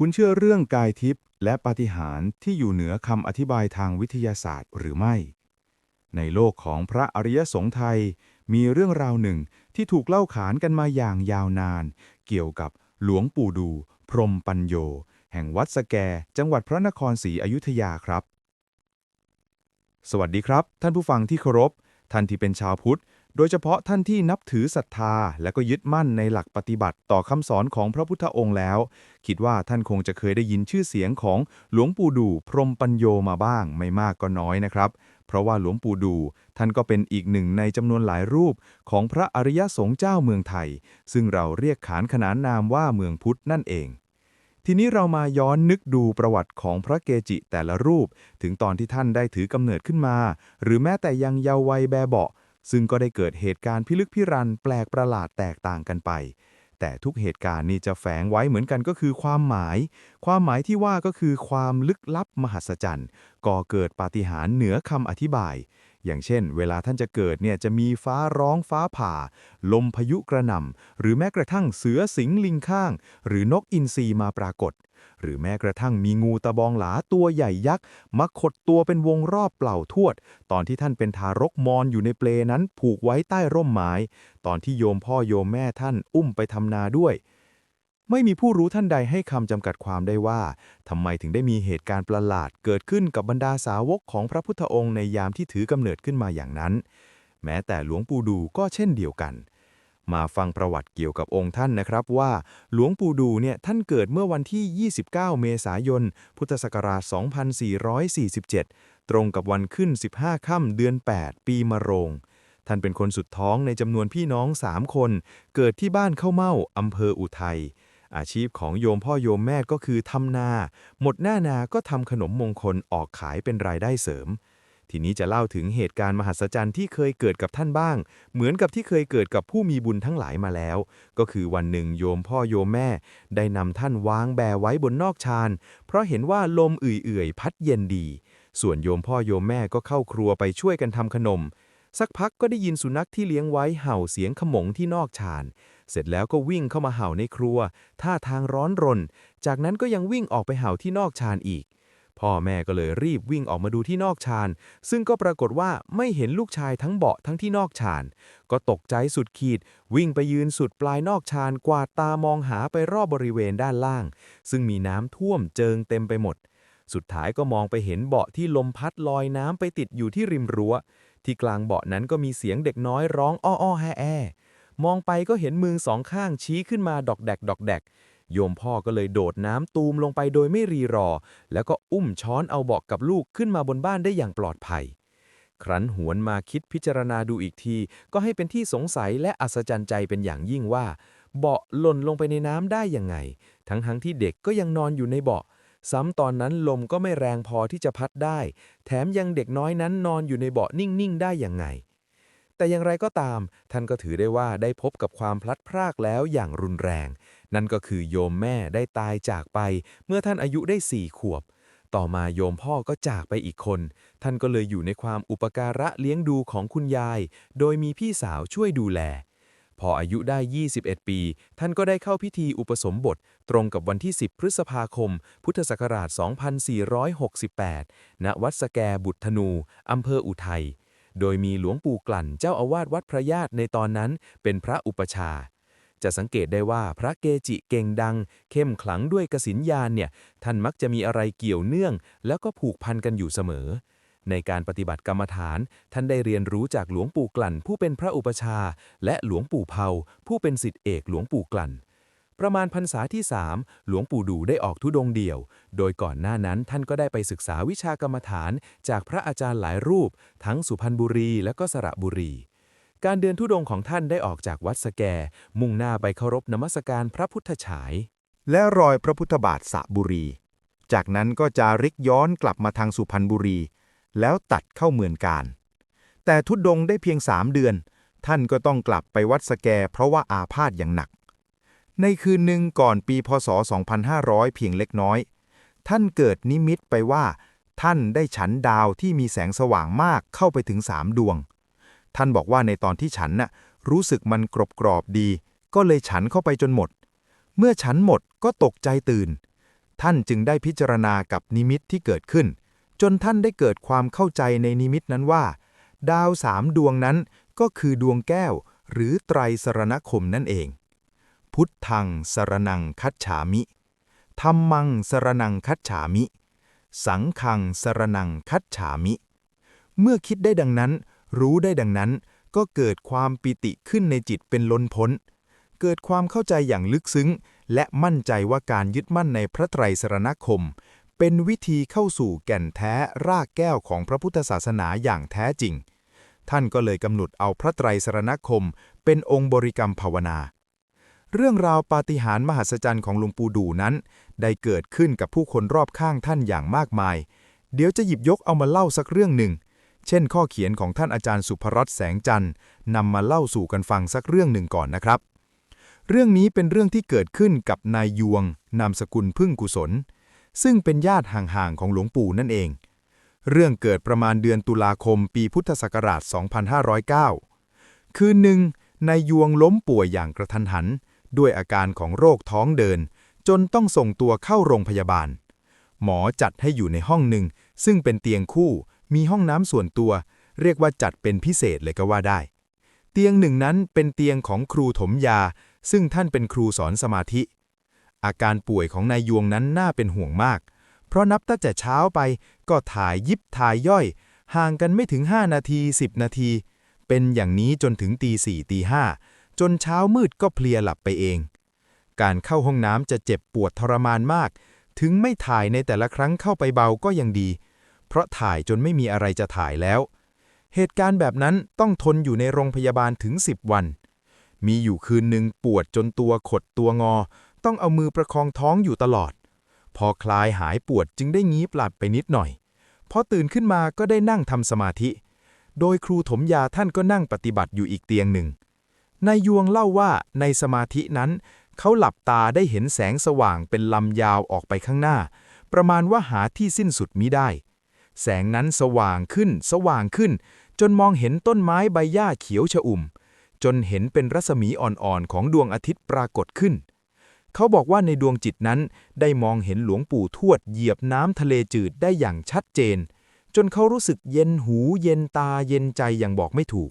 คุณเชื่อเรื่องกายทิพย์และปาฏิหาริย์ที่อยู่เหนือคำอธิบายทางวิทยาศาสตร์หรือไม่ ในโลกของพระอริยสงฆ์ไทย มีเรื่องราวหนึ่งที่ถูกเล่าขานกันมาอย่างยาวนาน เกี่ยวกับหลวงปู่ดู พรมปัญโย แห่งวัดสแก จังหวัดพระนครศรีอยุธยาครับ สวัสดีครับ ท่านผู้ฟังที่เคารพ ท่านที่เป็นชาวพุทธ โดยเฉพาะท่านที่นับถือศรัทธา และก็ยึดมั่นในหลักปฏิบัติต่อคำสอนของพระพุทธองค์แล้ว คิดว่าท่านคงจะเคยได้ยินชื่อเสียงของหลวงปู่ดูพรมปัญโยมาบ้างไม่มากก็น้อยนะครับ เพราะว่าหลวงปู่ดู ท่านก็เป็นอีกหนึ่งในจำนวนหลายรูปของพระอริยสงฆ์เจ้าเมืองไทย ซึ่งเราเรียกขานขนานนามว่าเมืองพุทธนั่นเองทีนี้เรามาย้อนนึกดูประวัติของพระเกจิแต่ละรูป ถึงตอนที่ท่านได้ถือกำเนิดขึ้นมา หรือแม้แต่ยังเยาว์วัยแบเบาะ ซึ่งก็ได้เกิดเหตุการณ์พิลึกพิรันแปลกประหลาดแตกต่างกันไป แต่ทุกเหตุการณ์นี้จะแฝงไว้เหมือนกันก็คือความหมาย ความหมายที่ว่าก็คือความลึกลับมหัศจรรย์ก่อเกิดปาฏิหาริย์เหนือคำอธิบาย อย่างเช่น เวลาท่านจะเกิดเนี่ยจะมีฟ้าร้องฟ้าผ่า ลมพายุกระหน่ำหรือแม้กระทั่งเสือสิงลิงข้าง หรือนกอินทรีมาปรากฏ หรือแม้กระทั่งมีงูตะบองหลาตัวใหญ่ยักษ์มาขดตัวเป็นวงรอบเปล่าทวด ตอนที่ท่านเป็นทารกมอนอยู่ในเปลนั้นผูกไว้ใต้ร่มไม้ ตอนที่โยมพ่อโยมแม่ท่านอุ้มไปทำนาด้วย ไม่มีผู้รู้ท่านใดให้คำจำกัดความได้ว่าทำไมถึงได้มีเหตุการณ์ประหลาดเกิดขึ้นกับบรรดาสาวกของพระพุทธองค์ในยามที่ถือกำเนิดขึ้นมาอย่างนั้น แม้แต่หลวงปู่ดูก็เช่นเดียวกัน มาฟังประวัติเกี่ยวกับองค์ท่านนะครับว่า หลวงปู่ดูเนี่ยท่านเกิดเมื่อวันที่ 29 เมษายน พุทธศักราช 2447 ตรงกับวันขึ้น 15 ค่ำเดือน 8 ปีมะโรง ท่านเป็นคนสุดท้องในจำนวนพี่น้อง 3 คน เกิดที่บ้านเข้าเม่าอำเภออุทัยอาชีพของโยมพ่อโยมแม่ก็คือทำนา หมดหน้านาก็ทำขนมมงคลออกขายเป็นรายได้เสริม ทีนี้จะเล่าถึงเหตุการณ์มหัศจรรย์ที่เคยเกิดกับท่านบ้าง เหมือนกับที่เคยเกิดกับผู้มีบุญทั้งหลายมาแล้ว ก็คือวันหนึ่งโยมพ่อโยมแม่ ได้นำท่านวางแบไว้บนนอกชานเพราะเห็นว่าลมเอื่อยๆ พัดเย็นดี ส่วนโยมพ่อโยมแม่ก็เข้าครัวไปช่วยกันทำขนม สักพักก็ได้ยินสุนัขที่เลี้ยงไว้เห่าเสียงขมงที่นอกชานเสร็จแล้วก็วิ่งเข้ามาเห่าในครัว ท่าทางร้อนรน จากนั้นก็ยังวิ่งออกไปเห่าที่นอกชานอีก พ่อแม่ก็เลยรีบวิ่งออกมาดูที่นอกชานซึ่งก็ปรากฏว่าไม่เห็นลูกชายทั้งเบาะทั้งที่นอกชานก็ตกใจสุดขีด วิ่งไปยืนสุดปลายนอกชานกวาดตามองหาไปรอบบริเวณด้านล่าง ซึ่งมีน้ำท่วมเจิงเต็มไปหมด สุดท้ายก็มองไปเห็นเบาะที่ลมพัดลอยน้ำไปติดอยู่ที่ริมรั้ว ที่กลางเบาะนั้นก็มีเสียงเด็กน้อยร้องอ้ออ้อแฮแอมองไปก็เห็นมือสองข้างชี้ขึ้นมาดอกแดกดอกแดก โยมพ่อก็เลยโดดน้ำตูมลงไปโดยไม่รีรอ แล้วก็อุ้มช้อนเอาเบาะกับลูกขึ้นมาบนบ้านได้อย่างปลอดภัย ครั้นหวนมาคิดพิจารณาดูอีกที ก็ให้เป็นที่สงสัยและอัศจรรย์ใจเป็นอย่างยิ่งว่า เบาะหล่นลงไปในน้ำได้ยังไง ทั้งทั้งที่เด็กก็ยังนอนอยู่ในเบาะซ้ำตอนนั้นลมก็ไม่แรงพอที่จะพัดได้ แถมยังเด็กน้อยนั้นนอนอยู่ในเบาะนิ่ง ๆ ได้อย่างไง แต่อย่างไรก็ตาม ท่านก็ถือได้ว่าได้พบกับความพลัดพรากแล้วอย่างรุนแรง นั่นก็คือโยมแม่ได้ตายจากไป เมื่อท่านอายุได้สี่ขวบ ต่อมาโยมพ่อก็จากไปอีกคน ท่านก็เลยอยู่ในความอุปการะเลี้ยงดูของคุณยาย โดยมีพี่สาวช่วยดูแล พออายุได้ 21 ปี ท่านก็ได้เข้าพิธีอุปสมบท ตรงกับวันที่ 10 พฤษภาคม พุทธศักราช 2468 ณ วัดสแกบุตรธนู อำเภออุทัย โดยมีหลวงปู่กลั่นเจ้าอาวาสวัดพระญาติในตอนนั้นเป็นพระอุปชา จะสังเกตได้ว่าพระเกจิเก่งดัง เข้มขลังด้วยกสินญาณเนี่ยท่านมักจะมีอะไรเกี่ยวเนื่อง แล้วก็ผูกพันกันอยู่เสมอ ในการปฏิบัติกรรมฐาน ท่านได้เรียนรู้จากหลวงปู่กลั่น ผู้เป็นพระอุปชา และหลวงปู่เผาผู้เป็นศิษย์เอกหลวงปู่กลั่นประมาณพรรษาที่ 3 หลวงปู่ดูได้ออกธุดงเดี่ยว โดยก่อนหน้านั้นท่านก็ได้ไปศึกษาวิชากรรมฐาน จากพระอาจารย์หลายรูป ทั้งสุพรรณบุรีและก็สระบุรี การเดินธุดงของท่านได้ออกจากวัดสแก มุ่งหน้าไปเคารพนมัสการพระพุทธฉาย และรอยพระพุทธบาทสระบุรี จากนั้นก็จาริกย้อนกลับมาทางสุพรรณบุรี แล้วตัดเข้าเมืองการ แต่ทุดงได้เพียงสามเดือน ท่านก็ต้องกลับไปวัดสแก เพราะว่าอาพาธอย่างหนัก ในคืนหนึ่งก่อนปีพศ 2500 เพียงเล็กน้อย ท่านเกิดนิมิตไปว่าท่านได้ฉันดาวที่มีแสงสว่างมากเข้าไปถึงสามดวง ท่านบอกว่าในตอนที่ฉันน่ะรู้สึกมันกรอบกรอบดี ก็เลยฉันเข้าไปจนหมด เมื่อฉันหมดก็ตกใจตื่น ท่านจึงได้พิจารณากับนิมิตที่เกิดขึ้น จนท่านได้เกิดความเข้าใจในนิมิตนั้นว่า ดาวสามดวงนั้นก็คือดวงแก้ว หรือไตรสรณคมนั่นเอง พุทธังสรนังคัจฉามิธรรมังสรนังคัจฉามิ สังฆังสรนังคัจฉามิ เมื่อคิดได้ดังนั้น รู้ได้ดังนั้น ก็เกิดความปิติขึ้นในจิตเป็นล้นพ้น เกิดความเข้าใจอย่างลึกซึ้ง และมั่นใจว่าการยึดมั่นในพระไตรสรณคม เป็นวิธีเข้าสู่แก่นแท้รากแก้วของพระพุทธศาสนาอย่างแท้จริง ท่านก็เลยกำหนดเอาพระไตรสรณคม เป็นองค์บริกรรมภาวนาเรื่องราวปาฏิหาริย์มหัศจรรย์ของหลวงปู่ดูนั้น ได้เกิดขึ้นกับผู้คนรอบข้างท่านอย่างมากมาย เดี๋ยวจะหยิบยกเอามาเล่าสักเรื่องหนึ่ง เช่นข้อเขียนของท่านอาจารย์สุภรัตน์แสงจันทร์นำมาเล่าสู่กันฟังสักเรื่องหนึ่งก่อนนะครับ เรื่องนี้เป็นเรื่องที่เกิดขึ้นกับนายยวง นามสกุลพึ่งกุศล ซึ่งเป็นญาติห่างๆของหลวงปู่นั่นเอง เรื่องเกิดประมาณเดือนตุลาคมปีพุทธศักราช 2509 คืนหนึ่งนายยวงล้มป่วยอย่างกระทันหัน ด้วยอาการของโรคท้องเดิน จนต้องส่งตัวเข้าโรงพยาบาล หมอจัดให้อยู่ในห้องหนึ่งซึ่งเป็นเตียงคู่ มีห้องน้ำส่วนตัว เรียกว่าจัดเป็นพิเศษเลยก็ว่าได้ เตียงหนึ่งนั้นเป็นเตียงของครูถมยา ซึ่งท่านเป็นครูสอนสมาธิ อาการป่วยของนายยวงนั้นน่าเป็นห่วงมาก เพราะนับตั้งแต่เช้าไปก็ถ่ายยิบถ่ายย่อย ห่างกันไม่ถึง 5 นาที 10 นาที เป็นอย่างนี้จนถึงตีสี่ตีห้าจนเช้ามืดก็เพลียหลับไปเอง การเข้าห้องน้ำจะเจ็บปวดทรมานมาก ถึงไม่ถ่ายในแต่ละครั้งเข้าไปเบาก็ยังดี เพราะถ่ายจนไม่มีอะไรจะถ่ายแล้ว เหตุการณ์แบบนั้นต้องทนอยู่ในโรงพยาบาลถึง 10 วัน มีอยู่คืนหนึ่งปวดจนตัวขดตัวงอ ต้องเอามือประคองท้องอยู่ตลอด พอคลายหายปวดจึงได้งี้ปลัดไปนิดหน่อย พอตื่นขึ้นมาก็ได้นั่งทำสมาธิ โดยครูถมยาท่านก็นั่งปฏิบัติอยู่อีกเตียงหนึ่งนายยวงเล่าว่าในสมาธินั้น เขาหลับตาได้เห็นแสงสว่างเป็นลำยาวออกไปข้างหน้า ประมาณว่าหาที่สิ้นสุดมิได้ แสงนั้นสว่างขึ้น สว่างขึ้น จนมองเห็นต้นไม้ใบหญ้าเขียวชอุ่ม จนเห็นเป็นรัศมีอ่อนๆ ของดวงอาทิตย์ปรากฏขึ้น เขาบอกว่าในดวงจิตนั้นได้มองเห็นหลวงปู่ทวดเหยียบน้ำทะเลจืดได้อย่างชัดเจน จนเขารู้สึกเย็นหูเย็นตาเย็นใจอย่างบอกไม่ถูก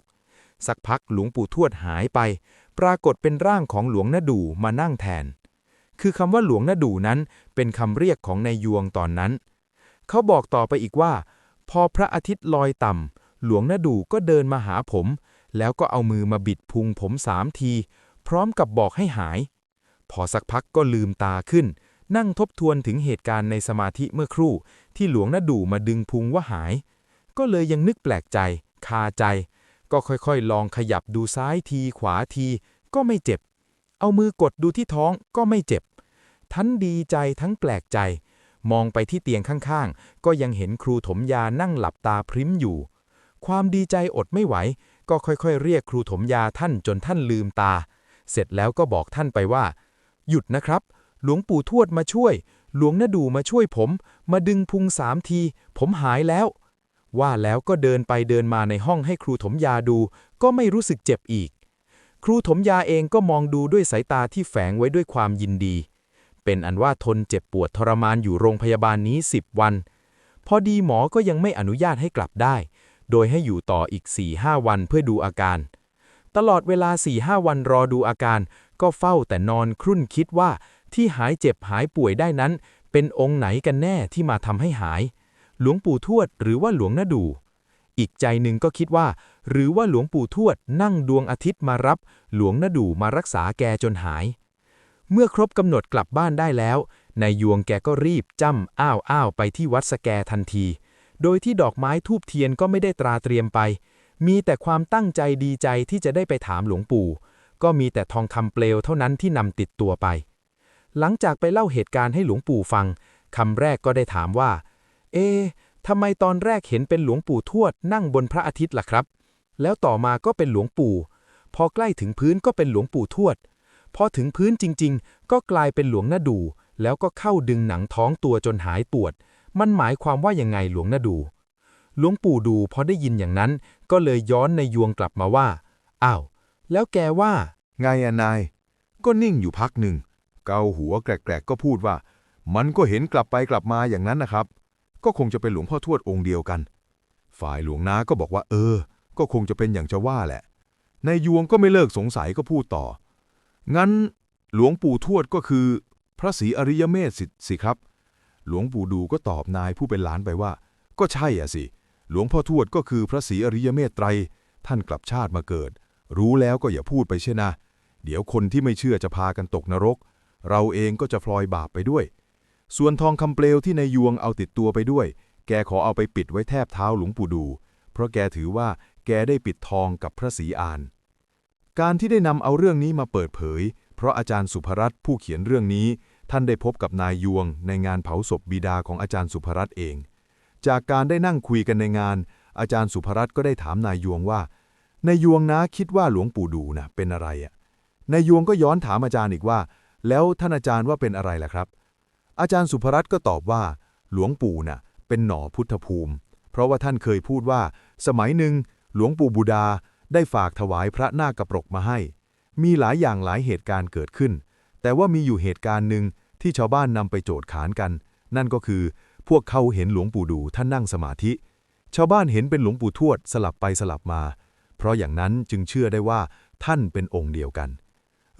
สักพักหลวงปู่ทวดหายไป ปรากฏเป็นร่างของหลวงนาดูมานั่งแทน คือคำว่าหลวงนาดูนั้นเป็นคำเรียกของนายยวงตอนนั้น เขาบอกต่อไปอีกว่า พอพระอาทิตย์ลอยต่ำ หลวงนาดูก็เดินมาหาผม แล้วก็เอามือมาบิดพุงผมสามที พร้อมกับบอกให้หาย พอสักพักก็ลืมตาขึ้น นั่งทบทวนถึงเหตุการณ์ในสมาธิเมื่อครู่ ที่หลวงนาดูมาดึงพุงว่าหาย ก็เลยยังนึกแปลกใจ คาใจ ก็ค่อยๆ ลองขยับดูซ้ายทีขวาที ก็ไม่เจ็บ เอามือกดดูที่ท้องก็ไม่เจ็บ ทั้งดีใจทั้งแปลกใจ มองไปที่เตียงข้างๆ ก็ยังเห็นครูถมยานั่งหลับตาพริ้มอยู่ ความดีใจอดไม่ไหว ก็ค่อยๆ เรียกครูถมยาท่านจนท่านลืมตา เสร็จแล้วก็บอกท่านไปว่า หยุดนะครับ หลวงปู่ทวดมาช่วย หลวงนาดูมาช่วยผม มาดึงพุงสามที ผมหายแล้ว ว่าแล้วก็เดินไปเดินมาในห้องให้ครูถมยาดู ก็ไม่รู้สึกเจ็บอีก ครูถมยาเองก็มองดูด้วยสายตาที่แฝงไว้ด้วยความยินดี เป็นอันว่าทนเจ็บปวดทรมานอยู่โรงพยาบาลนี้ 10 วัน พอดีหมอก็ยังไม่อนุญาตให้กลับได้ โดยให้อยู่ต่ออีก 4-5 วันเพื่อดูอาการ ตลอดเวลา 4-5 วันรอดูอาการ ก็เฝ้าแต่นอนครุ่นคิดว่าที่หายเจ็บหายป่วยได้นั้น เป็นองค์ไหนกันแน่ที่มาทำให้หาย หลวงปู่ทวดหรือว่าหลวงนาดู อีกใจหนึ่งก็คิดว่า หรือว่าหลวงปู่ทวดนั่งดวงอาทิตย์มารับ หลวงนาดูมารักษาแกจนหาย เมื่อครบกำหนดกลับบ้านได้แล้วนายยวงแกก็รีบจ้ำอ้าวอ้าวไปที่วัดสแกทันที โดยที่ดอกไม้ทูบเทียนก็ไม่ได้ตราเตรียมไป มีแต่ความตั้งใจดีใจที่จะได้ไปถามหลวงปู่ ก็มีแต่ทองคำเปลวเท่านั้นที่นำติดตัวไป หลังจากไปเล่าเหตุการณ์ให้หลวงปู่ฟังคำแรกก็ได้ถามว่า เอ๊ะทำไมตอนแรกเห็นเป็นหลวงปู่ทวดนั่งบนพระอาทิตย์ล่ะครับ แล้วต่อมาก็เป็นหลวงปู่ พอใกล้ถึงพื้นก็เป็นหลวงปู่ทวด พอถึงพื้นจริงๆ ก็กลายเป็นหลวงนาดู แล้วก็เข้าดึงหนังท้องตัวจนหายปวด มันหมายความว่ายังไงหลวงนาดู หลวงปู่ดูพอได้ยินอย่างนั้น ก็เลยย้อนในยวงกลับมาว่า อ้าว แล้วแกว่า ไงอะนาย ก็นิ่งอยู่พักหนึ่ง เกาหัวแกรกๆก็พูดว่า มันก็เห็นกลับไปกลับมาอย่างนั้นนะครับ ก็คงจะเป็นหลวงพ่อทวดองค์เดียวกัน ฝ่ายหลวงนาก็บอกว่า เออ ก็คงจะเป็นอย่างจะว่าแหละ นายยวงก็ไม่เลิกสงสัยก็พูดต่อ งั้นหลวงปู่ทวดก็คือ พระศรีอริยเมธสิสิครับ หลวงปู่ดูก็ตอบนายผู้เป็นหลานไปว่า ก็ใช่อะสิ หลวงพ่อทวดก็คือพระศรีอริยเมตไตร ท่านกลับชาติมาเกิด รู้แล้วก็อย่าพูดไปเช่นะ เดี๋ยวคนที่ไม่เชื่อจะพากันตกนรก เราเองก็จะพลอยบาปไปด้วย ส่วนทองคำเปลวที่นายยวงเอาติดตัวไปด้วย แกขอเอาไปปิดไว้แทบเท้าหลวงปู่ดู เพราะแกถือว่าแกได้ปิดทองกับพระศรีอาน การที่ได้นำเอาเรื่องนี้มาเปิดเผย เพราะอาจารย์สุภรัตน์ผู้เขียนเรื่องนี้ ท่านได้พบกับนายยวง ในงานเผาศพบิดาของอาจารย์สุภรัตน์เอง จากการได้นั่งคุยกันในงาน อาจารย์สุภรัตน์ก็ได้ถามนายยวงว่านายยวงนะคิดว่าหลวงปู่ดูนะเป็นอะไรอะนายยวงก็ย้อนถามอาจารย์อีกว่า แล้วท่านอาจารย์ว่าเป็นอะไรล่ะครับ อาจารย์สุภรัตน์ก็ตอบว่า หลวงปู่น่ะเป็นหน่อพุทธภูมิ เพราะว่าท่านเคยพูดว่า สมัยหนึ่งหลวงปู่บูดา ได้ฝากถวายพระนาคกระปรกมาให้ มีหลายอย่างหลายเหตุการณ์เกิดขึ้น แต่ว่ามีอยู่เหตุการณ์หนึ่งที่ชาวบ้านนำไปโจทย์ขานกัน นั่นก็คือพวกเขาเห็นหลวงปู่ดูท่านนั่งสมาธิ ชาวบ้านเห็นเป็นหลวงปู่ทวดสลับไปสลับมา เพราะอย่างนั้นจึงเชื่อได้ว่าท่านเป็นองค์เดียวกัน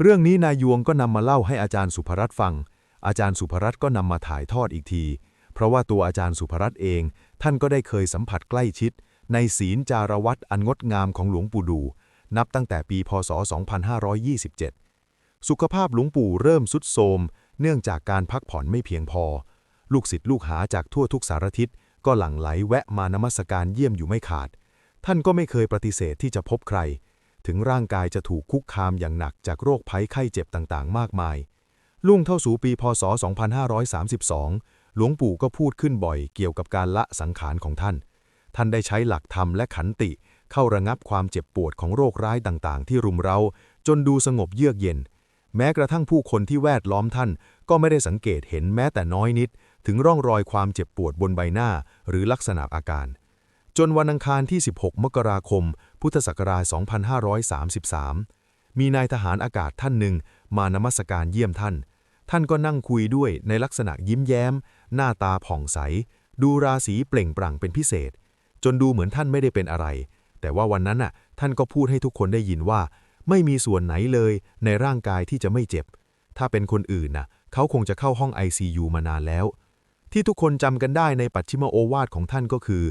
เรื่องนี้นายยวงก็นำมาเล่าให้อาจารย์สุภรัตน์ฟัง อาจารย์สุภรัตน์ก็นำมาถ่ายทอดอีกที เพราะว่าตัวอาจารย์สุภรัตน์เอง ท่านก็ได้เคยสัมผัสใกล้ชิด ในศีลจารวัตรอันงดงามของหลวงปู่ดู นับตั้งแต่ปีพศ 2527 สุขภาพหลวงปู่เริ่มสุดโทมเนื่องจากการพักผ่อนไม่เพียงพอ ลูกศิษย์ลูกหาจากทั่วทุกสารทิศก็หลั่งไหลแวะมานมัสการเยี่ยมอยู่ไม่ขาด ท่านก็ไม่เคยปฏิเสธที่จะพบใคร ถึงร่างกายจะถูกคุกคามอย่างหนักจากโรคภัยไข้เจ็บต่างๆ มากมาย ลุ่งเข้าสู่ปีพศ 2532 หลวงปู่ก็พูดขึ้นบ่อยเกี่ยวกับการละสังขารของท่าน ท่านได้ใช้หลักธรรมและขันติ เข้าระงับความเจ็บปวดของโรคร้ายต่างๆ ที่รุมเราจนดูสงบเยือกเย็น แม้กระทั่งผู้คนที่แวดล้อมท่าน ก็ไม่ได้สังเกตเห็นแม้แต่น้อยนิด ถึงร่องรอยความเจ็บปวดบนใบหน้า หรือลักษณะอาการ จนวันอังคารที่ 16 มกราคม พุทธศักราช 2533 มีนายทหารอากาศท่านหนึ่งมานมัสการเยี่ยมท่าน ท่านก็นั่งคุยด้วยในลักษณะยิ้มแย้ม หน้าตาผ่องใส ดูราศีเปล่งปลั่งเป็นพิเศษ จนดูเหมือนท่านไม่ได้เป็นอะไร แต่ว่าวันนั้นน่ะ ท่านก็พูดให้ทุกคนได้ยินว่า ไม่มีส่วนไหนเลยในร่างกายที่จะไม่เจ็บ ถ้าเป็นคนอื่นน่ะ เขาคงจะเข้าห้อง ICU มานานแล้ว ที่ทุกคนจำกันได้ในปัจฉิมโอวาทของท่านก็คือ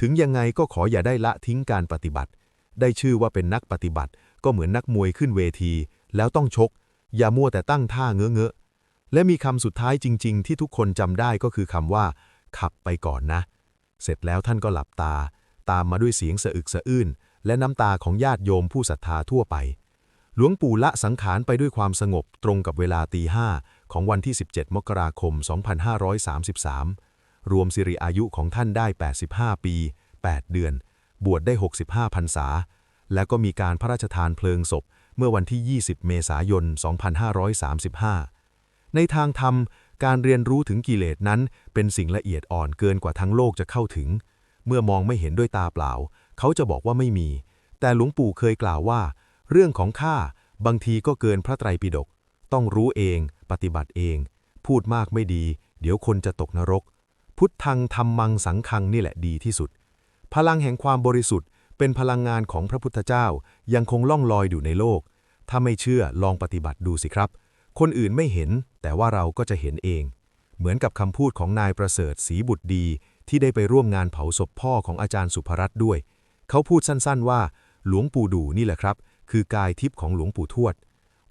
ถึงยังไงก็ขออย่าได้ละทิ้งการปฏิบัติ ได้ชื่อว่าเป็นนักปฏิบัติ ก็เหมือนนักมวยขึ้นเวที แล้วต้องชก อย่ามัวแต่ตั้งท่าเงอะเงอะและมีคำสุดท้ายจริง ๆ ที่ทุกคนจำได้ก็คือคำว่า ขับไปก่อนนะ เสร็จแล้วท่านก็หลับตา ตามมาด้วยเสียงสะอึกสะอื้นและน้ำตาของญาติโยมผู้ศรัทธาทั่วไป หลวงปู่ละสังขารไปด้วยความสงบตรงกับเวลาตีห้าของวันที่ 17 มกราคม 2533 รวมสิริอายุของท่านได้ 85 ปี 8 เดือน บวชได้ 65พรรษา และก็มีการพระราชทานเพลิงศพเมื่อวันที่ 20 เมษายน 2535 ในทางธรรม การเรียนรู้ถึงกิเลสนั้น เป็นสิ่งละเอียดอ่อนเกินกว่าทั้งโลกจะเข้าถึง เมื่อมองไม่เห็นด้วยตาเปล่า เขาจะบอกว่าไม่มี แต่หลวงปู่เคยกล่าวว่า เรื่องของข้าบางทีก็เกินพระไตรปิฎกต้องรู้เอง ปฏิบัติเอง พูดมากไม่ดี เดี๋ยวคนจะตกนรก พุทธังธรรมังสังคังนี่แหละดีที่สุด พลังแห่งความบริสุทธิ์ เป็นพลังงานของพระพุทธเจ้ายังคงล่องลอยอยู่ในโลก ถ้าไม่เชื่อลองปฏิบัติดูสิครับ คนอื่นไม่เห็น แต่ว่าเราก็จะเห็นเอง เหมือนกับคำพูดของนายประเสริฐศรีบุตรดี ที่ได้ไปร่วมงานเผาศพพ่อของอาจารย์สุภรัตน์ด้วย เขาพูดสั้นๆว่า หลวงปู่ดูนี่แหละครับ คือกายทิพย์ของหลวงปู่ทวด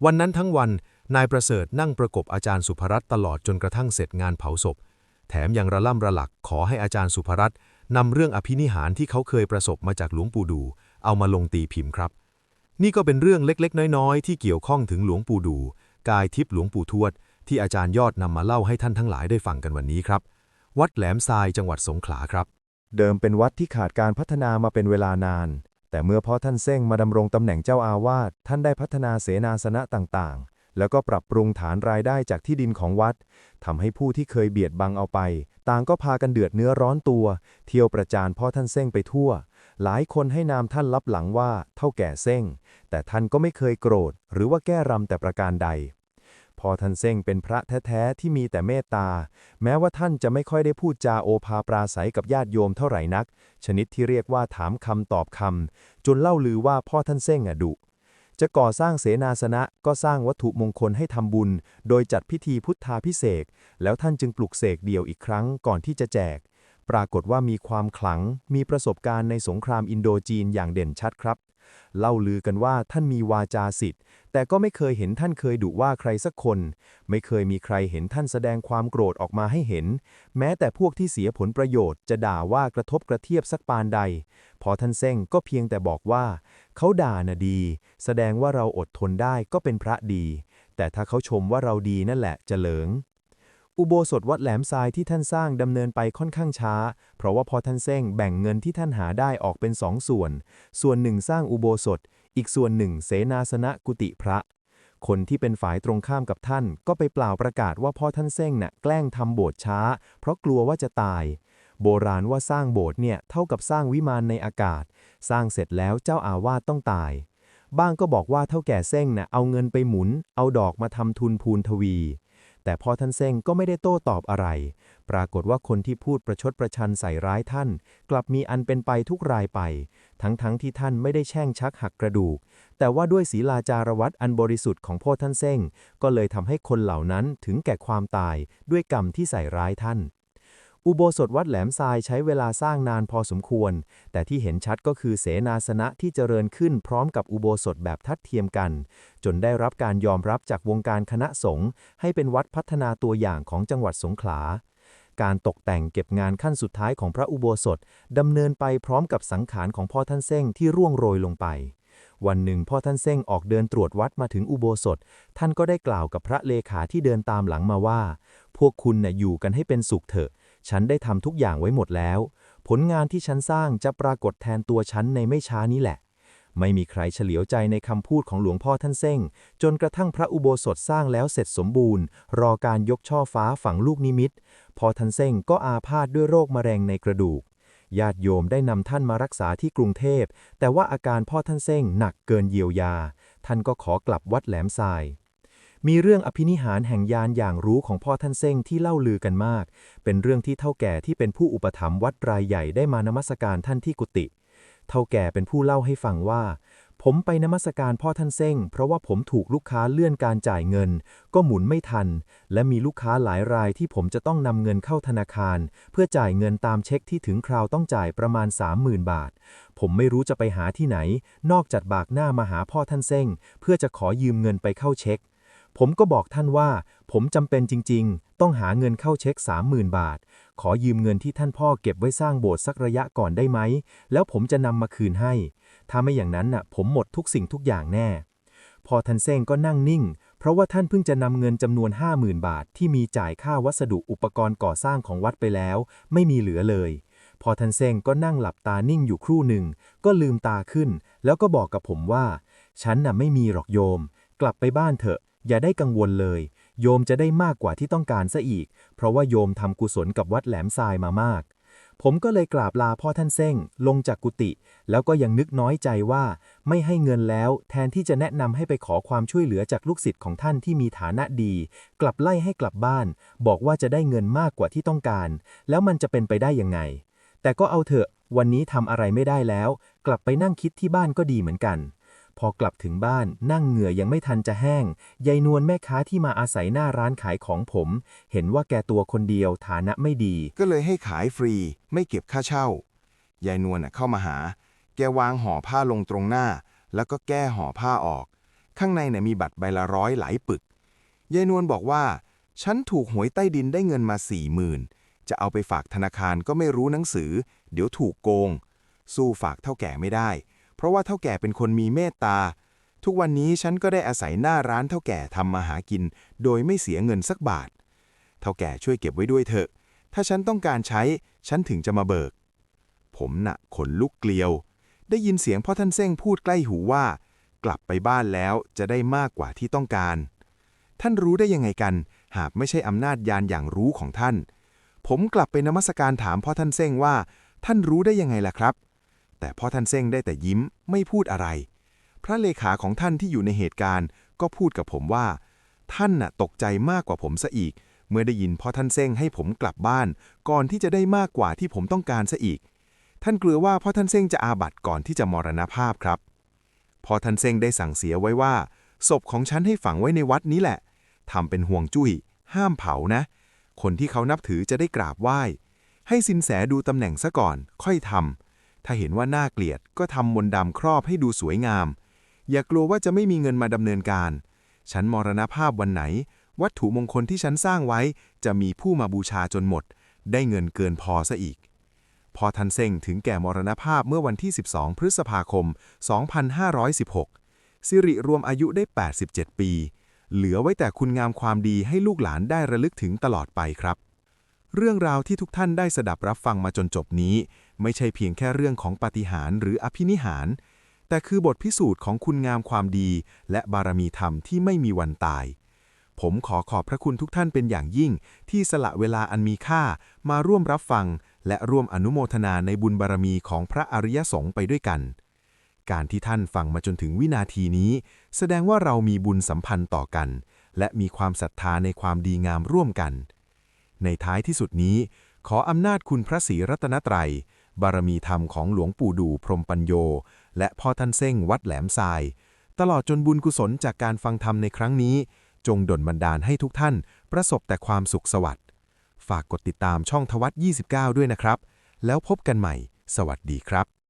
วันนั้นทั้งวันนายประเสริฐนั่งประกบอาจารย์สุภรัตน์ตลอดจนกระทั่งเสร็จงานเผาศพ แถมยังระล่ำระหลักขอให้อาจารย์สุภรัตน์นำเรื่องอภินิหารที่เขาเคยประสบมาจากหลวงปู่ดูเอามาลงตีพิมพ์ครับ นี่ก็เป็นเรื่องเล็กๆ น้อยๆ ที่เกี่ยวข้องถึงหลวงปู่ดู กายทิพย์หลวงปู่ทวด ที่อาจารย์ยอดนำมาเล่าให้ท่านทั้งหลายได้ฟังกันวันนี้ครับ วัดแหลมทรายจังหวัดสงขลาครับ เดิมเป็นวัดที่ขาดการพัฒนามาเป็นเวลานาน แต่เมื่อพ่อท่านเซ้งมาดำรงตำแหน่งเจ้าอาวาสท่านได้พัฒนาเสนาสนะต่างๆ แล้วก็ปรับปรุงฐานรายได้จากที่ดินของวัดทำให้ผู้ที่เคยเบียดบังเอาไป ต่างก็พากันเดือดเนื้อร้อนตัว เที่ยวประจานพ่อท่านเซ้งไปทั่ว หลายคนให้นามท่านลับหลังว่าเท่าแก่เซ้ง แต่ท่านก็ไม่เคยโกรธ หรือว่าแก้รำแต่ประการใด พอท่านเซ้งเป็นพระแท้ๆที่มีแต่เมตตา แม้ว่าท่านจะไม่ค่อยได้พูดจาโอภาปราศัยกับญาติโยมเท่าไหร่นัก ชนิดที่เรียกว่าถามคำตอบคำจนเล่าลือว่าพ่อท่านเซ้งอะดุจะก่อสร้างเสนาสนะก็สร้างวัตถุมงคลให้ทำบุญ โดยจัดพิธีพุทธาพิเศษแล้วท่านจึงปลุกเสกเดี่ยวอีกครั้งก่อนที่จะแจก ปรากฏว่ามีความขลัง มีประสบการณ์ในสงครามอินโดจีนอย่างเด่นชัดครับ เล่าลือกันว่าท่านมีวาจาสิทธิ์ แต่ก็ไม่เคยเห็นท่านเคยดุว่าใครสักคน ไม่เคยมีใครเห็นท่านแสดงความโกรธออกมาให้เห็น แม้แต่พวกที่เสียผลประโยชน์จะด่าว่ากระทบกระเทียบสักปานใด พอท่านเซ้งก็เพียงแต่บอกว่า เขาด่าน่ะดี แสดงว่าเราอดทนได้ก็เป็นพระดี แต่ถ้าเขาชมว่าเราดีนั่นแหละจะเหลิง อุโบสถวัดแหลมทรายที่ท่านสร้างดำเนินไปค่อนข้างช้า เพราะว่าพอท่านเซ้งแบ่งเงินที่ท่านหาได้ออกเป็นสองส่วน ส่วนหนึ่งสร้างอุโบสถ อีกส่วนหนึ่งเสนาสนะกุฏิพระ คนที่เป็นฝ่ายตรงข้ามกับท่าน ก็ไปเปล่าประกาศว่าพ่อท่านเซ้งน่ะแกล้งทำโบสถ์ช้า เพราะกลัวว่าจะตาย โบราณว่าสร้างโบสถ์เนี่ยเท่ากับสร้างวิมานในอากาศ สร้างเสร็จแล้วเจ้าอาวาสต้องตาย บ้างก็บอกว่าเท่าแก่เซ้งน่ะเอาเงินไปหมุน เอาดอกมาทำทุนพูนทวี แต่พอท่านเซ้งก็ไม่ได้โต้ตอบอะไร ปรากฏว่าคนที่พูดประชดประชันใส่ร้ายท่าน กลับมีอันเป็นไปทุกรายไป ทั้งๆทที่ท่านไม่ได้แช่งชักหักกระดูก แต่ว่าด้วยศีลาจารวัตอันบริสุทธิ์ของพ่อท่านเซ้งก็เลยทำให้คนเหล่านั้นถึงแก่ความตายด้วยกรรมที่ใส่ร้ายท่าน อุโบสถวัดแหลมทรายใช้เวลาสร้างนานพอสมควร แต่ที่เห็นชัดก็คือเสนาสนะที่เจริญขึ้นพร้อมกับอุโบสถแบบทัดเทียมกัน จนได้รับการยอมรับจากวงการคณะสงฆ์ให้เป็นวัดพัฒนาตัวอย่างของจังหวัดสงขลา การตกแต่งเก็บงานขั้นสุดท้ายของพระอุโบสถดำเนินไปพร้อมกับสังขารของพ่อท่านเซ้งที่ร่วงโรยลงไปวันหนึ่งพ่อท่านเซ้งออกเดินตรวจวัดมาถึงอุโบสถ ท่านก็ได้กล่าวกับพระเลขาที่เดินตามหลังมาว่า พวกคุณน่ะอยู่กันให้เป็นสุขเถอะ ฉันได้ทำทุกอย่างไว้หมดแล้ว ผลงานที่ฉันสร้างจะปรากฏแทนตัวฉันในไม่ช้านี้แหละ ไม่มีใครเฉลียวใจในคำพูดของหลวงพ่อท่านเซ้งจนกระทั่งพระอุโบสถสร้างแล้วเสร็จสมบูรณ์ รอการยกช่อฟ้าฝังลูกนิมิต พอท่านเซ้งก็อาพาธด้วยโรคมะเร็งในกระดูกญาติโยมได้นำท่านมารักษาที่กรุงเทพ แต่ว่าอาการพ่อท่านเซ้งหนักเกินเยียวยา ท่านก็ขอกลับวัดแหลมทราย มีเรื่องอภินิหารแห่งยานอย่างรู้ของพ่อท่านเซ้งที่เล่าลือกันมาก เป็นเรื่องที่เท่าแก่ที่เป็นผู้อุปถัมภ์วัดรายใหญ่ได้มานมัสการท่านที่กุฏิเท่าแก่เป็นผู้เล่าให้ฟังว่า ผมไปนมัสการพ่อท่านเซ้งเพราะว่าผมถูกลูกค้าเลื่อนการจ่ายเงิน ก็หมุนไม่ทัน และมีลูกค้าหลายรายที่ผมจะต้องนำเงินเข้าธนาคาร เพื่อจ่ายเงินตามเช็คที่ถึงคราวต้องจ่ายประมาณ 30,000 บาท ผมไม่รู้จะไปหาที่ไหน นอกจากบากหน้ามาหาพ่อท่านเซ้งเพื่อจะขอยืมเงินไปเข้าเช็ค ผมก็บอกท่านว่า ผมจำเป็นจริง ๆ ต้องหาเงินเข้าเช็ค 30,000 บาท ขอยืมเงินที่ท่านพ่อเก็บไว้สร้างโบสถ์สักระยะก่อนได้ไหม แล้วผมจะนำมาคืนให้ ถ้าไม่อย่างนั้นน่ะ ผมหมดทุกสิ่งทุกอย่างแน่ พอท่านเซ้งก็นั่งนิ่ง เพราะว่าท่านเพิ่งจะนำเงินจำนวน 50,000 บาท ที่มีจ่ายค่าวัสดุอุปกรณ์ก่อสร้างของวัดไปแล้ว ไม่มีเหลือเลย พอท่านเซ้งก็นั่งหลับตานิ่งอยู่ครู่หนึ่ง ก็ลืมตาขึ้น แล้วก็บอกกับผมว่า ฉันน่ะไม่มีหรอกโยม กลับไปบ้านเถอะ อย่าได้กังวลเลย โยมจะได้มากกว่าที่ต้องการซะอีก เพราะว่าโยมทำกุศลกับวัดแหลมทรายมามาก ผมก็เลยกราบลาพ่อท่านเซ้ง ลงจากกุฏิแล้วก็ยังนึกน้อยใจว่า ไม่ให้เงินแล้ว แทนที่จะแนะนำให้ไปขอความช่วยเหลือจากลูกศิษย์ของท่านที่มีฐานะดี กลับไล่ให้กลับบ้าน บอกว่าจะได้เงินมากกว่าที่ต้องการ แล้วมันจะเป็นไปได้ยังไง แต่ก็เอาเถอะ วันนี้ทำอะไรไม่ได้แล้ว กลับไปนั่งคิดที่บ้านก็ดีเหมือนกัน พอกลับถึงบ้านนั่งเหงื่อยังไม่ทันจะแห้ง ยายนวลแม่ค้าที่มาอาศัยหน้าร้านขายของผม เห็นว่าแกตัวคนเดียวฐานะไม่ดี ก็เลยให้ขายฟรี ไม่เก็บค่าเช่า ยายนวลน่ะเข้ามาหา แกวางห่อผ้าลงตรงหน้า แล้วก็แก้ห่อผ้าออก ข้างในเนี่ยมีบัตรใบละร้อยหลายปึก ยายนวลบอกว่า ฉันถูกหวยใต้ดินได้เงินมาสี่หมื่นจะเอาไปฝากธนาคารก็ไม่รู้หนังสือ เดี๋ยวถูกโกง สู้ฝากเท่าแก่ไม่ได้ เพราะว่าเท่าแก่เป็นคนมีเมตตา ทุกวันนี้ฉันก็ได้อาศัยหน้าร้านเท่าแก่ทำมาหากิน โดยไม่เสียเงินสักบาท เท่าแก่ช่วยเก็บไว้ด้วยเถอะ ถ้าฉันต้องการใช้ ฉันถึงจะมาเบิก ผมน่ะขนลุกเกลียว ได้ยินเสียงพ่อท่านเซ้งพูดใกล้หูว่า กลับไปบ้านแล้วจะได้มากกว่าที่ต้องการ ท่านรู้ได้ยังไงกัน หากไม่ใช่อำนาจยานอย่างรู้ของท่าน ผมกลับไปนมัสการถามพ่อท่านเซ้งว่า ท่านรู้ได้ยังไงล่ะครับ แต่พ่อท่านเซ้งได้แต่ยิ้มไม่พูดอะไร พระเลขาของท่านที่อยู่ในเหตุการณ์ ก็พูดกับผมว่า ท่านน่ะตกใจมากกว่าผมซะอีก เมื่อได้ยินพ่อท่านเซ้งให้ผมกลับบ้าน ก่อนที่จะได้มากกว่าที่ผมต้องการซะอีก ท่านกลัวว่าพ่อท่านเซ้งจะอาบัติก่อนที่จะมรณภาพครับพ่อท่านเซ้งได้สั่งเสียไว้ว่า ศพของฉันให้ฝังไว้ในวัดนี้แหละทำเป็นห่วงจุ้ย ห้ามเผานะ คนที่เขานับถือจะได้กราบไหว้ ให้สินแสดูตำแหน่งซะก่อน ค่อยทำ ถ้าเห็นว่าน่าเกลียดก็ทำมนต์ดำครอบให้ดูสวยงาม อย่ากลัวว่าจะไม่มีเงินมาดำเนินการ ฉันมรณภาพวันไหน วัตถุมงคลที่ฉันสร้างไว้ จะมีผู้มาบูชาจนหมด ได้เงินเกินพอซะอีก พอทันเซ็งถึงแก่มรณภาพเมื่อวันที่ 12 พฤษภาคม 2516 สิริรวมอายุได้ 87 ปี เหลือไว้แต่คุณงามความดีให้ลูกหลานได้ระลึกถึงตลอดไปครับ เรื่องราวที่ทุกท่านได้สดับรับฟังมาจนจบนี้ ไม่ใช่เพียงแค่เรื่องของปาฏิหาริย์หรืออภินิหาร แต่คือบทพิสูจน์ของคุณงามความดี และบารมีธรรมที่ไม่มีวันตาย ผมขอขอบพระคุณทุกท่านเป็นอย่างยิ่ง ที่สละเวลาอันมีค่ามาร่วมรับฟัง และร่วมอนุโมทนาในบุญบารมีของพระอริยสงฆ์ไปด้วยกัน การที่ท่านฟังมาจนถึงวินาทีนี้ แสดงว่าเรามีบุญสัมพันธ์ต่อกัน และมีความศรัทธาในความดีงามร่วมกัน ในท้ายที่สุดนี้ขออำนาจคุณพระศรีรัตนตรัย บารมีธรรมของหลวงปู่ดูพรมปัญโย และพ่อท่านเส้งวัดแหลมทราย ตลอดจนบุญกุศลจากการฟังธรรมในครั้งนี้ จงดลบันดาลให้ทุกท่าน ประสบแต่ความสุขสวัสดิ์ฝากกดติดตามช่องทวัต29 ด้วยนะครับ แล้วพบกันใหม่ สวัสดีครับ